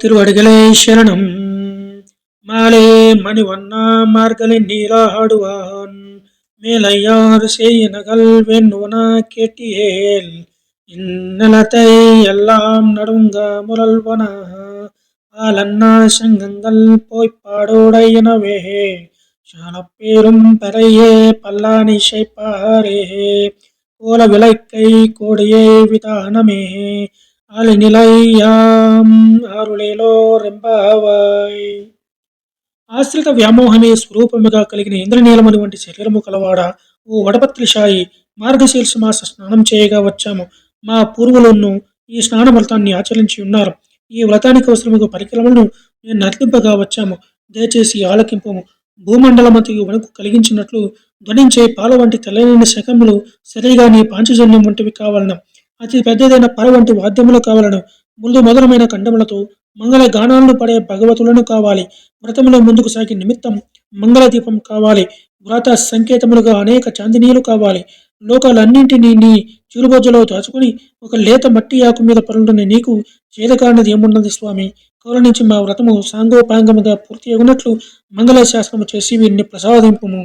திருவடிகளே சரணம். மாலே மணிவண்ணா மார்கலின் நீராடுவான். மேலையார் செய்ய நகல் வெண்ணுவனா கேட்டியேல். இந்நிலத்தை எல்லாம் நடுங்க முரல்வன. ஆலன்னா சங்கங்கள் போய்ப்பாடோடையனவே சாலப்பேரும் பெறையே பல்லானி செய்ப்பாரே. கோல விளக்கை கோடியே விதானமே. அலைநிலையாம் అరుళిలో రెంబావాయ్ ఆశ్రిత వ్యామోహమే స్వరూపముగా కలిగిన ఇంద్రనీలముని వంటి శరీరము కలవాడ ఓ వడపత్రిషాయి మార్గశీర్ష మాస స్నానం చేయగా వచ్చాము. మా పూర్వులను ఈ స్నాన వ్రతాన్ని ఆచరించి ఉన్నారు. ఈ వ్రతానికి అవసరముగా పరికరములను నేను నర్తింపగా వచ్చాము. దయచేసి ఆలకింపము. భూమండలమతికి వణుకు కలిగించినట్లు ధ్వనించే పాల వంటి తెల్లని శకములు సరిగా నీ పాంచజన్యం వంటివి కావాలన. అతి పెద్దదైన పర వంటి వాద్యములు కావాలను. ముందు మధురమైన ఖండములతో మంగళ గానాలను పడే భగవతులను కావాలి. వ్రతములో ముందుకు సాగి నిమిత్తం మంగళ దీపం కావాలి. వ్రత సంకేతములుగా అనేక చాందినీయులు కావాలి. లోకాలన్నింటినీ నీ చిరుబొజ్జలో దాచుకుని ఒక లేత మట్టి ఆకు మీద పరులుని నీకు చేదకారణది ఏమున్నది స్వామి. కౌల నుంచి మా వ్రతము సాంగోపాంగముగా పూర్తి అగునట్లు మంగళ శాస్త్రము చేసి వీరిని ప్రసాదింపుము.